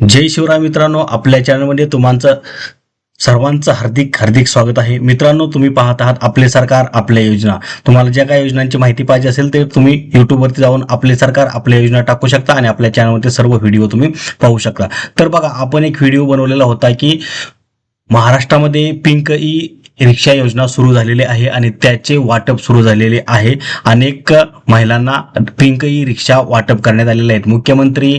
जय शिवराय मित्रांनो आपल्या चॅनलमध्ये तुमचं सर्वांचं हार्दिक हार्दिक स्वागत आहे. मित्रांनो तुम्ही पाहत आहात आपले सरकार आपल्या योजना. तुम्हाला ज्या काही योजनांची माहिती पाहिजे असेल ते तुम्ही युट्यूबवरती जाऊन आपले सरकार आपल्या योजना टाकू शकता आणि आपल्या चॅनलमध्ये सर्व व्हिडिओ तुम्ही पाहू शकता. तर बघा आपण एक व्हिडिओ बनवलेला होता की महाराष्ट्रामध्ये पिंक ई रिक्षा योजना सुरू झालेली आहे आणि त्याचे वाटप सुरू झालेले आहे. अनेक महिलांना पिंक ई रिक्षा वाटप करण्यात आलेले आहेत. मुख्यमंत्री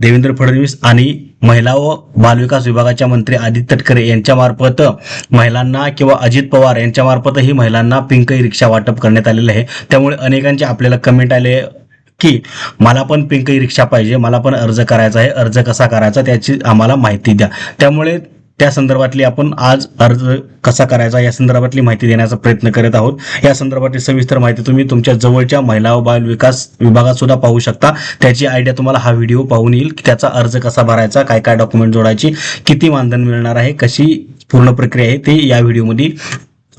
देवेंद्र फडणवीस आणि महिला व बालविकास विभागाच्या मंत्री आदित्य तटकरे यांच्यामार्फत महिलांना किंवा अजित पवार यांच्यामार्फतही महिलांना पिंक ई रिक्षा वाटप करण्यात आलेलं आहे. त्यामुळे अनेकांचे आपल्याला कमेंट आले की मला पण पिंक ई रिक्षा पाहिजे मला पण अर्ज करायचा आहे अर्ज कसा करायचा त्याची आम्हाला माहिती द्या. त्यामुळे त्या संदर्भातली आपण आज अर्ज कसा करायचा या संदर्भातली माहिती देण्याचा प्रयत्न करत आहोत. या संदर्भातली सविस्तर माहिती तुम्ही तुमच्या जवळच्या महिला व बाल विकास विभागात सुद्धा पाहू शकता. त्याची आयडिया तुम्हाला हा व्हिडिओ पाहून येईल की त्याचा अर्ज कसा भरायचा काय काय डॉक्युमेंट जोडायची किती मानधन मिळणार आहे कशी पूर्ण प्रक्रिया आहे ते या व्हिडिओमध्ये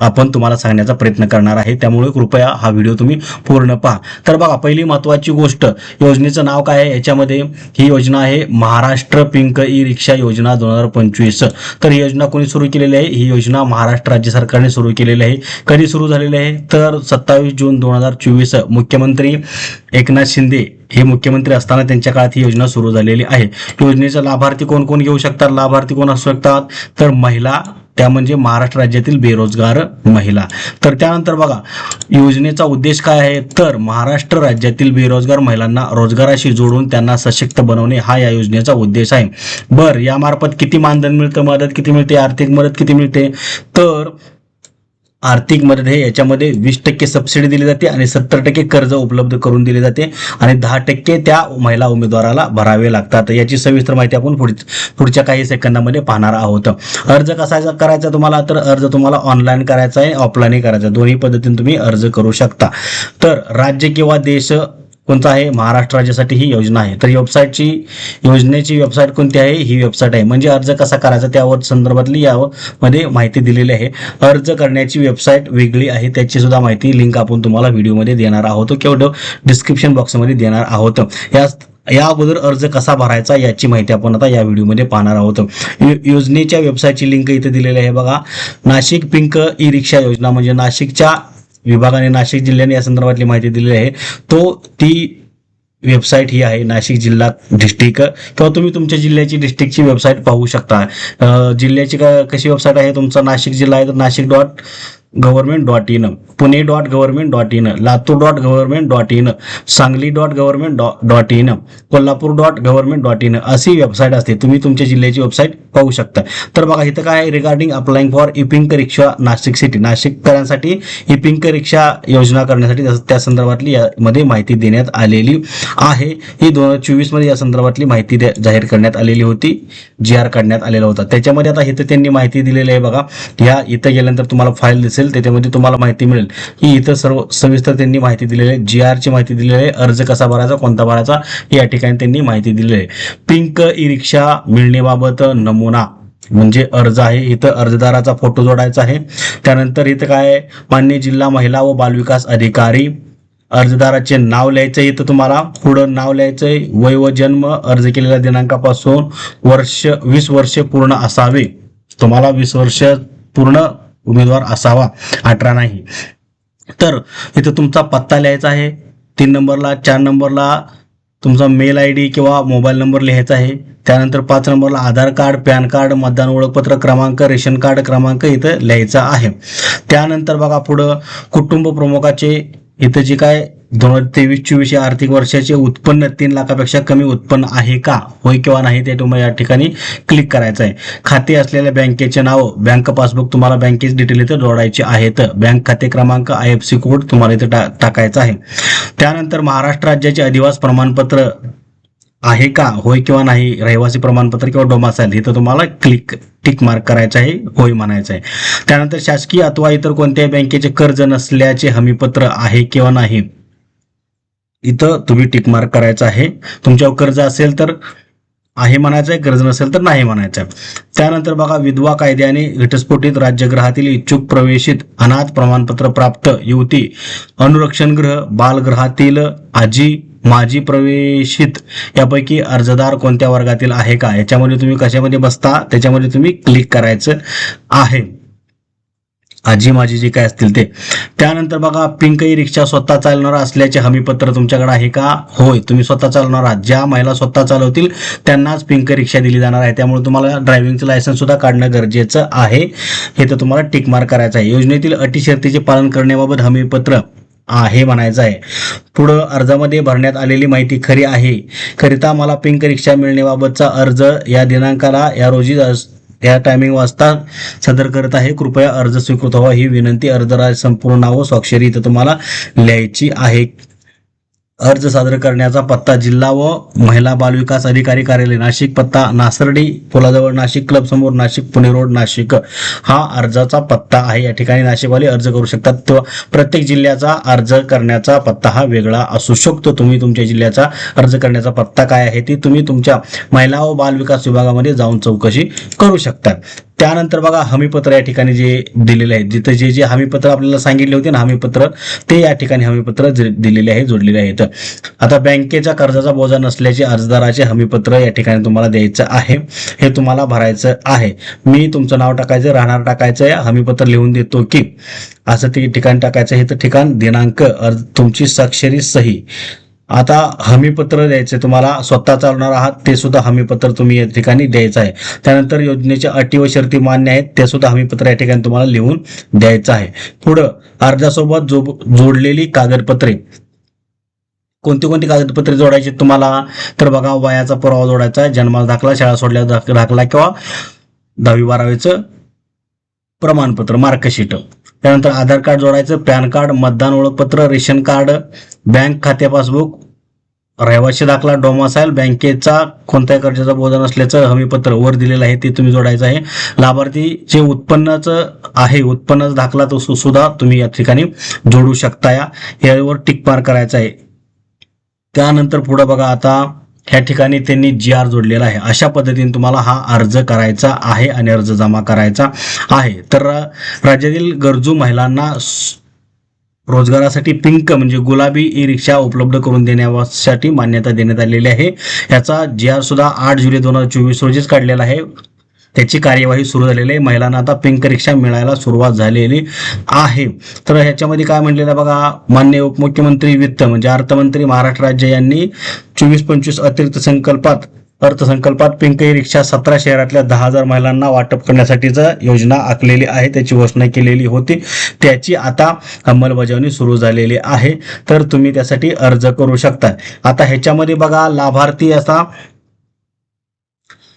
आपण तुम्हाला सांगण्याचा प्रयत्न करणार आहे. त्यामुळे कृपया हा व्हिडिओ तुम्ही पूर्ण पहा. तर बघा पहिली महत्वाची गोष्ट योजनेचं नाव काय आहे? याच्यामध्ये ही योजना आहे महाराष्ट्र पिंक ई रिक्षा योजना दोन हजार पंचवीस. तर ही योजना कोणी सुरू केलेली आहे? ही योजना महाराष्ट्र राज्य सरकारने सुरू केलेली आहे. कधी सुरू झालेली आहे? तर सत्तावीस जून दोन हजार चोवीस. मुख्यमंत्री एकनाथ शिंदे हे मुख्यमंत्री असताना त्यांच्या काळात ही योजना सुरू झालेली आहे. योजनेचा लाभार्थी कोण कोण घेऊ शकतात? लाभार्थी कोण असू शकतात? तर महिला त्या म्हणजे महाराष्ट्र राज्यातील बेरोजगार महिला. तर त्यानंतर बघा योजनेचा उद्देश काय आहे? तर महाराष्ट्र राज्यातील बेरोजगार महिलांना रोजगाराशी जोडून त्यांना सशक्त बनवणे हा या योजनेचा उद्देश आहे. बर यामार्फत किती मानधन मिळतं? मदत किती मिळते? आर्थिक मदत किती मिळते? तर आर्थिक मदत हे याच्यामध्ये वीस टक्के सबसिडी दिली जाते आणि सत्तर टक्के कर्ज उपलब्ध करून दिले जाते आणि दहा टक्के त्या महिला उमेदवाराला भरावे लागतात. याची सविस्तर माहिती आपण पुढ पुढच्या काही सेकंदामध्ये पाहणार आहोत. अर्ज कसा करायचा तुम्हाला? तर अर्ज तुम्हाला ऑनलाईन करायचा आहे ऑफलाईनही करायचा आहे. दोन्ही पद्धतीने तुम्ही अर्ज करू शकता. तर राज्य किंवा देश कोणता आहे? महाराष्ट्र राज्यासाठी ही योजना आहे. तर वेबसाईटची योजनेची वेबसाईट कोणती आहे? ही वेबसाईट आहे. म्हणजे अर्ज कसा करायचा? त्यावर संदर्भातली यामध्ये माहिती दिलेली आहे. अर्ज करण्याची वेबसाईट वेगळी आहे. त्याची सुद्धा माहिती लिंक आपण तुम्हाला व्हिडिओमध्ये देणार आहोत. किंवा डिस्क्रिप्शन बॉक्समध्ये देणार आहोत. या या अगोदर अर्ज कसा भरायचा याची माहिती आपण आता या व्हिडिओमध्ये पाहणार आहोत. योजनेच्या वेबसाईटची लिंक इथे दिलेली आहे बघा. नाशिक पिंक ई रिक्षा योजना. म्हणजे नाशिकच्या विभागाने नाशिक जिल्ह्याने या संदर्भातली माहिती दिलेली आहे. तो ती वेबसाईट ही आहे नाशिक जिल्हा डिस्ट्रिक्ट किंवा तुम्ही तुमच्या जिल्ह्याची डिस्ट्रिक्टची वेबसाईट पाहू शकता. जिल्ह्याची कशी वेबसाईट आहे? तुमचा नाशिक जिल्हा आहे तर Nashik dot government dot in Pune dot government dot in Latur dot government dot in Sangli dot government dot in Kolhapur dot government dot in अशी वेबसाईट असते. तुम्ही तुमच्या जिल्ह्याची वेबसाईट पाहू शकता. तर बघा इथं काय regarding applying for e pink rickshaw Nashik city नाशिककरांसाठी e pink rickshaw योजना करण्यासाठी त्या- संदर्भातली यामध्ये माहिती देण्यात आलेली आहे. ही दोन हजार चोवीसमध्ये या संदर्भातली माहिती दे- जाहीर करण्यात आलेली होती. जी आर काढण्यात आलेला होता. त्याच्यामध्ये आता इथं त्यांनी माहिती दिलेली आहे बघा. ह्या इथं गेल्यानंतर तुम्हाला फाईल दिसेल. त्याच्यामध्ये तुम्हाला माहिती मिळेल. की इथं सर्व सविस्तर त्यांनी माहिती दिलेली आहे. जी आरची माहिती दिलेली आहे. अर्ज कसा भरायचा कोणता भरायचा या ठिकाणी त्यांनी माहिती दिलेली आहे. पिंक ई रिक्षा मिळण्याबाबत नमुना म्हणजे अर्ज आहे. इथं अर्जदाराचा फोटो जोडायचा आहे. त्यानंतर इथं काय मान्य जिल्हा महिला व बालविकास अधिकारी. अर्जदाराचे नाव लिहायचं इथं तुम्हाला. पुढं नाव लिहायचंय वय व जन्म अर्ज केलेल्या दिनांकापासून वर्ष वीस वर्ष पूर्ण असावे. तुम्हाला वीस वर्ष पूर्ण उमेदवार असावा अठरा नाही. तर इथं तुमचा पत्ता लिहायचा आहे तीन नंबरला चार नंबरला तुमचा मेल आय डी किंवा मोबाईल नंबर लिहायचा आहे. त्यानंतर पाच नंबरला आधार कार्ड पॅन कार्ड मतदान ओळखपत्र क्रमांक रेशन कार्ड क्रमांक इथं लिहायचा आहे. त्यानंतर बघा पुढं कुटुंब प्रमुखाचे इथं जे काय दोन हजार तेवीस चोवीस या आर्थिक वर्षाचे उत्पन्न तीन लाखापेक्षा कमी उत्पन्न आहे का? होय किंवा नाही ते तुम्हाला या ठिकाणी क्लिक करायचं आहे खाते असलेल्या बँकेचे नाव बँक पासबुक तुम्हाला बँकेचे डिटेल इथं जोडायचे आहेत. बँक खाते क्रमांक आय एफ सी कोड तुम्हाला इथं टा- टाकायचा आहे. त्यानंतर महाराष्ट्र राज्याचे अधिवास प्रमाणपत्र आहे का? होय किंवा नाही? रहिवासी प्रमाणपत्र किंवा डोमासाईल इथं तुम्हाला क्लिक टिक मार्क करायचं आहे होय म्हणायचं आहे त्यानंतर शासकीय अथवा इतर कोणत्याही बँकेचे कर्ज नसल्याचे हमीपत्र आहे किंवा नाही? इथं तुम्ही टिक मार्क करायचं आहे. तुमच्यावर कर्ज असेल तर आहे म्हणायचं आहे कर्ज नसेल तर नाही म्हणायचं आहे त्यानंतर बघा विधवा कायद्याने घटस्फोटित राज्यगृहातील इच्छुक प्रवेशित अनाथ प्रमाणपत्र प्राप्त युवती अनुरक्षण गृह बालगृहातील आजी माझी प्रवेशित यापैकी अर्जदार कोणत्या वर्गातील आहे का? याच्यामध्ये तुम्ही कशामध्ये बसता? त्याच्यामध्ये तुम्ही क्लिक करायचं आहे. आजी माझी जे काय असतील ते. त्यानंतर बघा पिंक रिक्षा स्वतः चालणार असल्याचे हमीपत्र तुमच्याकडे आहे का? होय तुम्ही स्वतः चालवणार आहात. ज्या महिला स्वतः चालवतील त्यांनाच पिंक रिक्षा दिली जाणार आहे. त्यामुळे तुम्हाला ड्रायव्हिंगचं लायसन्स सुद्धा काढणं गरजेचं आहे. हे तर तुम्हाला टिक मार्क करायचं आहे. योजनेतील अटी शर्तीचे पालन करण्याबाबत हमीपत्र आहे म्हणायचं आहे. पुढं अर्जामध्ये भरण्यात आलेली माहिती खरी आहे. करिता मला पिंक रिक्षा मिळण्याबाबतचा अर्ज या दिनांकाला या रोजी ह्या टायमिंग वाजता सादर करत आहे. कृपया अर्ज स्वीकृत व्हावा ही विनंती अर्जराज संपूर्ण नाव व स्वाक्षरी इथं तुम्हाला लिहायची आहे. अर्ज सादर करण्याचा पत्ता जिल्हा व महिला बालविकास अधिकारी कार्यालय नाशिक पत्ता नासर्डी पुलाजवळ नाशिक क्लब समोर नाशिक पुणे रोड नाशिक. हा अर्जाचा पत्ता आहे. या ठिकाणी नाशिकवाले अर्ज करू शकतात. तो प्रत्येक जिल्ह्याचा अर्ज करण्याचा पत्ता हा वेगळा असू शकतो. तुम्ही तुमच्या जिल्ह्याचा अर्ज करण्याचा पत्ता काय आहे ती तुम्ही तुमच्या महिला व बालविकास विभागामध्ये जाऊन चौकशी करू शकतात. त्यानंतर बघा हमीपत्र या ठिकाणी जे दिलेले आहे जिथं जे जे हमीपत्र आपल्याला सांगितले होते ना हमीपत्र ते या ठिकाणी हमीपत्र दिलेले आहे जोडलेले आहेत. आता बँकेच्या कर्जाचा बोजा नसल्याचे अर्जदाराचे हमीपत्र या ठिकाणी तुम्हाला द्यायचं आहे. हे तुम्हाला भरायचं आहे. मी तुमचं नाव टाकायचं राहणार टाकायचं या हमीपत्र लिहून देतो की असं ते ठिकाण टाकायचं. हे तर ठिकाण दिनांक अर्ज तुमची स्वाक्षरी सही. आता हमीपत्र द्यायचे तुम्हाला स्वतः चालवणार आहात ते सुद्धा हमीपत्र तुम्ही या ठिकाणी द्यायचं आहे. त्यानंतर योजनेच्या अटी व शर्ती मान्य आहेत ते सुद्धा हमीपत्र या ठिकाणी तुम्हाला लिहून द्यायचं आहे. पुढं अर्जासोबत जो जोडलेली कागदपत्रे. कोणती कोणती कागदपत्रे जोडायची तुम्हाला? तर बघा वयाचा पुरावा जोडायचा आहे जन्माचा दाखला शाळा सोडल्या दाखला किंवा दहावी बारावीचं प्रमाणपत्र मार्कशीट. त्यानंतर आधार कार्ड जोडायचं पॅन कार्ड मतदान ओळखपत्र रेशन कार्ड बँक खाते पासबुक रहिवासी दाखला डोमासाईल बँकेचा कोणत्याही कर्जाचा बोधन नसल्याचं हमीपत्र वर दिलेलं आहे ते तुम्ही जोडायचं आहे. लाभार्थी जे उत्पन्नाचं आहे उत्पन्नाचा दाखला तो सुद्धा तुम्ही या ठिकाणी जोडू शकता या यावर टिक मार्क करायचा आहे. त्यानंतर पुढे बघा आता ह्या ठिकाणी त्यांनी जी आर जोडलेला आहे. अशा पद्धतीने तुम्हाला हा अर्ज करायचा आहे आणि अर्ज जमा करायचा आहे. तर राज्यातील गरजू महिलांना रोजगारासाठी पिंक म्हणजे गुलाबी ई रिक्षा उपलब्ध करून देण्यासाठी मान्यता देण्यात आलेली आहे. याचा जी आर सुद्धा आठ जुलै दोन हजार चोवीस रोजीच काढलेला आहे. त्याची कार्यवाही सुरू झालेली आहे. महिलांना आता पिंक रिक्षा मिळायला सुरुवात झालेली आहे. तर ह्याच्यामध्ये काय म्हटलेलं आहे बघा मान्य उपमुख्यमंत्री वित्त म्हणजे अर्थमंत्री महाराष्ट्र राज्य यांनी चोवीस पंचवीस अतिरिक्त संकल्पात अर्थसंकल्पात पिंक रिक्षा सतरा शहरातल्या दहा हजार महिलांना वाटप करण्यासाठीच योजना आखलेली आहे. त्याची घोषणा केलेली होती. त्याची आता अंमलबजावणी सुरू झालेली आहे. तर तुम्ही त्यासाठी अर्ज करू शकता. आता ह्याच्यामध्ये बघा लाभार्थी असा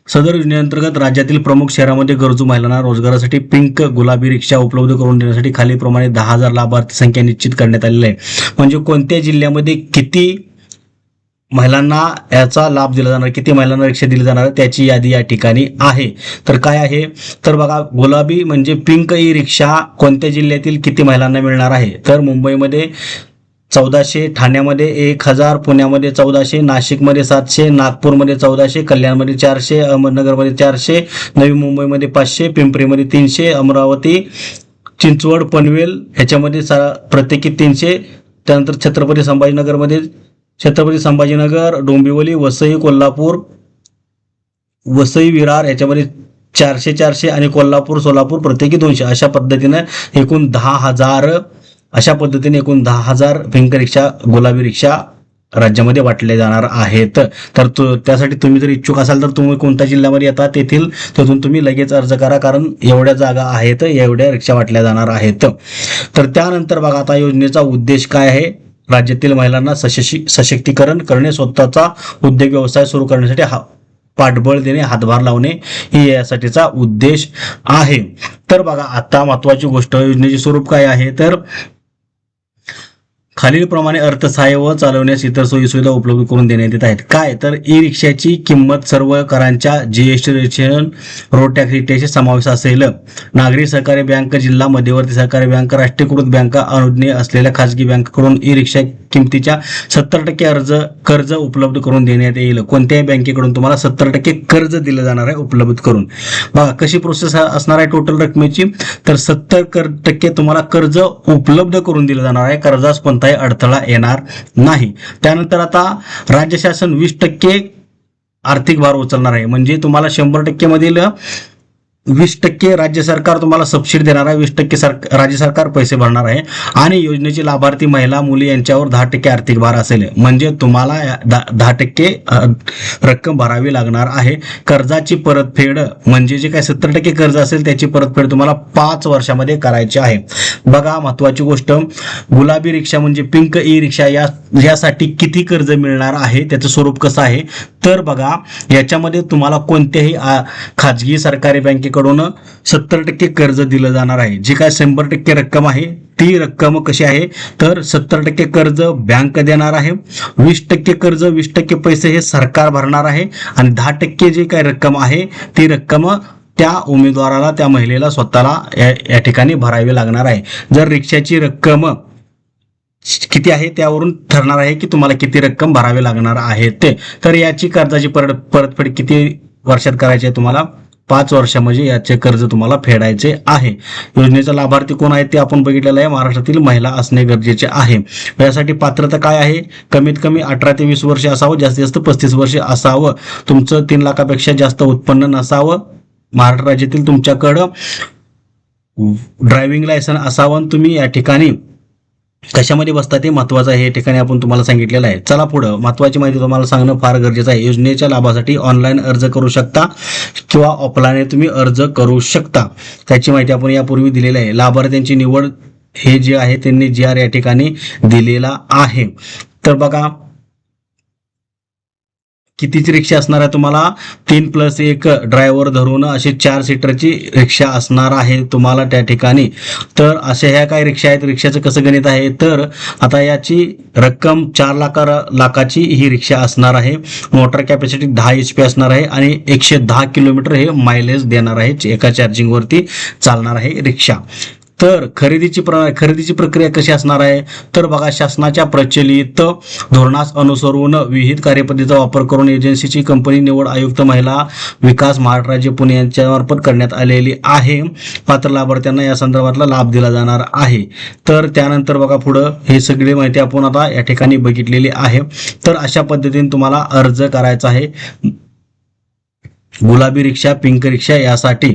सदर योजनेअंतर्गत राज्यातील प्रमुख शहरामध्ये गरजू महिलांना रोजगारासाठी पिंक गुलाबी रिक्षा उपलब्ध करून देण्यासाठी खालीप्रमाणे दहा हजार लाभार्थी संख्या निश्चित करण्यात आलेली आहे. म्हणजे कोणत्या जिल्ह्यामध्ये किती महिलांना याचा लाभ दिला जाणार किती महिलांना रिक्षा दिली जाणार त्याची यादी या ठिकाणी आहे. तर काय आहे? तर बघा गुलाबी म्हणजे पिंक ई रिक्षा कोणत्या जिल्ह्यातील किती महिलांना मिळणार आहे? तर मुंबईमध्ये चौदाशे ठाण्यामध्ये एक हजार पुण्यामध्ये चौदाशे नाशिकमध्ये सातशे नागपूरमध्ये चौदाशे कल्याणमध्ये चारशे अहमदनगरमध्ये चारशे नवी मुंबईमध्ये पाचशे पिंपरीमध्ये तीनशे अमरावती चिंचवड पनवेल ह्याच्यामध्ये सा प्रत्येकी तीनशे त्यानंतर छत्रपती संभाजीनगरमध्ये छत्रपती संभाजीनगर डोंबिवली वसई कोल्हापूर वसई विरार याच्यामध्ये चारशे चारशे आणि कोल्हापूर सोलापूर प्रत्येकी दोनशे. अशा पद्धतीनं एकूण दहा हजार अशा पद्धतीने एकूण दहा हजार पिंक रिक्षा गुलाबी रिक्षा राज्यामध्ये वाटले जाणार आहेत. तर तु त्यासाठी तुम्ही जर इच्छुक असाल तर तुम्ही कोणत्या जिल्ह्यामध्ये येता तेथील तिथून तुम्ही लगेच अर्ज करा कारण एवढ्या जागा आहेत एवढ्या रिक्षा वाटल्या जाणार आहेत. तर त्यानंतर बघा आता योजनेचा उद्देश काय आहे? राज्यातील महिलांना सशशी सशक्तीकरण करणे स्वतःचा उद्योग व्यवसाय सुरू करण्यासाठी हा पाठबळ देणे हातभार लावणे ही यासाठीचा उद्देश आहे. तर बघा आता महत्वाची गोष्ट योजनेचे स्वरूप काय आहे? तर खालीलप्रमाणे अर्थसहाय्य व चालवण्यास इतर सोयी सुविधा उपलब्ध करून देण्यात येत आहेत. काय? तर ई रिक्षाची किंमत सर्व करांच्या जीएसटी रजिस्ट्रेशन रोड टॅक्स रिटेचे समावेश असेल. नागरी सहकारी बँक जिल्हा मध्यवर्ती सहकारी बँक राष्ट्रीयकृत बँका अनुज्ञेय असलेल्या खाजगी बँकेकडून ई रिक्षा किमतीच्या सत्तर टक्के अर्ज कर्ज उपलब्ध करून देण्यात येईल. कोणत्याही बँकेकडून तुम्हाला सत्तर टक्के कर्ज दिलं जाणार आहे उपलब्ध करून. बघा कशी प्रोसेस असणार आहे टोटल रकमेची? तर सत्तर कर टक्के तुम्हाला कर्ज उपलब्ध करून दिलं जाणार आहे. कर्जास कोणताही अडथळा येणार नाही. त्यानंतर आता राज्य शासन वीस टक्के आर्थिक भार उचलणार आहे. म्हणजे तुम्हाला शंभर टक्के मधील वीस टक्के राज्य सरकार तुम्हाला सबसिडी देणार आहे वीस टक्के सर राज्य सरकार पैसे भरणार आहे. आणि योजनेची लाभार्थी महिला मुली यांच्यावर दहा टक्के आर्थिक भार असेल. म्हणजे तुम्हाला या दहा दहा टक्के रक्कम भरावी लागणार आहे. कर्जाची परतफेड म्हणजे जे काही सत्तर टक्के कर्ज असेल त्याची परतफेड तुम्हाला पाच वर्षामध्ये करायची आहे. बघा महत्वाची गोष्ट गुलाबी रिक्षा म्हणजे पिंक ई रिक्षा या यासाठी किती कर्ज मिळणार आहे त्याचं स्वरूप कसं आहे? तर बघा याच्यामध्ये तुम्हाला कोणत्याही आ, खाजगी सरकारी बँकेकडून सत्तर टक्के कर्ज दिलं जाणार आहे. जी काय शंभर टक्के रक्कम आहे ती रक्कम कशी आहे? तर सत्तर टक्के कर्ज बँक देणार आहे. वीस टक्के कर्ज वीस टक्के पैसे हे सरकार भरणार आहे. आणि दहा टक्के जी काही रक्कम आहे ती रक्कम त्या उमेदवाराला त्या महिलेला स्वतःला या या ठिकाणी भरावी लागणार आहे. जर रिक्षाची रक्कम किती आहे त्यावरून ठरणार आहे की तुम्हाला किती रक्कम भरावी लागणार आहे ते. तर याची कर्जाची परत परतफेड किती वर्षात करायची आहे तुम्हाला? पाच वर्षामध्ये म्हणजे याचे कर्ज तुम्हाला फेडायचे आहे. योजनेचा लाभार्थी कोण आहे ते आपण बघितलेलं आहे. महाराष्ट्रातील महिला असणे गरजेचे आहे. यासाठी पात्रता काय आहे? कमीत कमी अठरा ते वीस वर्ष असावं जास्तीत जास्त पस्तीस वर्ष असावं. तुमचं तीन लाखापेक्षा जास्त उत्पन्न नसावं. महाराष्ट्र राज्यातील तुमच्याकडं ड्रायव्हिंग लायसन असावं आणि तुम्ही या ठिकाणी कशामध्ये बसतात ते महत्वाचं आहे ठिकाणी आपण तुम्हाला सांगितलेलं आहे. चला पुढं. महत्वाची माहिती तुम्हाला सांगणं फार गरजेचं आहे. योजनेच्या लाभासाठी ऑनलाईन अर्ज करू शकता किंवा ऑफलाईन तुम्ही अर्ज करू शकता. त्याची माहिती आपण यापूर्वी दिलेली आहे. लाभार्थ्यांची निवड हे जे आहे त्यांनी जी आर या ठिकाणी दिलेला आहे. तर बघा कितीची रिक्षा असणार आहे तुम्हाला? तीन प्लस एक ड्रायव्हर धरून अशी चार सीटरची रिक्षा असणार आहे तुम्हाला त्या ठिकाणी. तर अशा ह्या काय रिक्षा आहेत. रिक्षाचं कसं गणित आहे? तर आता याची रक्कम चार लाखा लाखाची ही रिक्षा असणार आहे. मोटर कॅपॅसिटी दहा एच पी असणार आहे आणि एकशे दहा किलोमीटर हे मायलेज देणार आहे एका चार्जिंगवरती चालणार आहे रिक्षा. तर खरेदीची प्र खरेदीची प्रक्रिया कशी असणार आहे? तर बघा शासनाच्या प्रचलित धोरणास अनुसरून विहित कार्यपद्धतीचा वापर करून एजन्सीची कंपनी निवड आयुक्त महिला विकास महाराष्ट्र राज्य पुणे यांच्यामार्फत करण्यात आलेली आहे. पात्र लाभार्थ्यांना या संदर्भातला लाभ दिला जाणार आहे. तर त्यानंतर बघा पुढं हे सगळी माहिती आपण आता या ठिकाणी बघितलेली आहे. तर अशा पद्धतीने तुम्हाला अर्ज करायचा आहे. गुलाबी रिक्षा पिंक रिक्षा यासाठी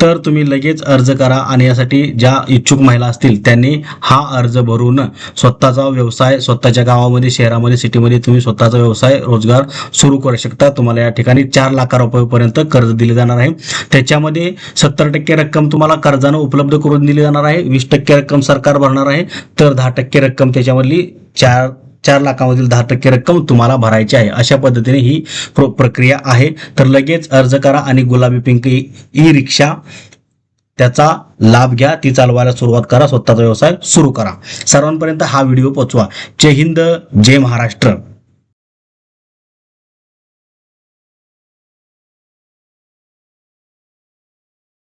तर तुम्ही लगेच अर्ज करा आणि यासाठी ज्या इच्छुक महिला असतील त्यांनी हा अर्ज भरून स्वतःचा व्यवसाय स्वतःच्या गावामध्ये शहरामध्ये सिटीमध्ये तुम्ही स्वतःचा व्यवसाय रोजगार सुरू करू शकता. तुम्हाला या ठिकाणी चार लाख रुपयेपर्यंत कर्ज दिले जाणार आहे. त्याच्यामध्ये सत्तर टक्के रक्कम तुम्हाला कर्जानं उपलब्ध करून दिली जाणार आहे. वीस टक्के रक्कम सरकार भरणार आहे. तर दहा टक्के रक्कम त्याच्यामधली चार चार लाखामधील दहा टक्के रक्कम तुम्हाला भरायची आहे. अशा पद्धतीने ही प्र प्रक्रिया आहे. तर लगेच अर्ज करा आणि गुलाबी पिंक ई ई रिक्षा त्याचा लाभ घ्या. ती चालवायला सुरुवात करा. स्वतःचा व्यवसाय सुरू करा. सर्वांपर्यंत हा व्हिडिओ पोचवा जय हिंद जय महाराष्ट्र.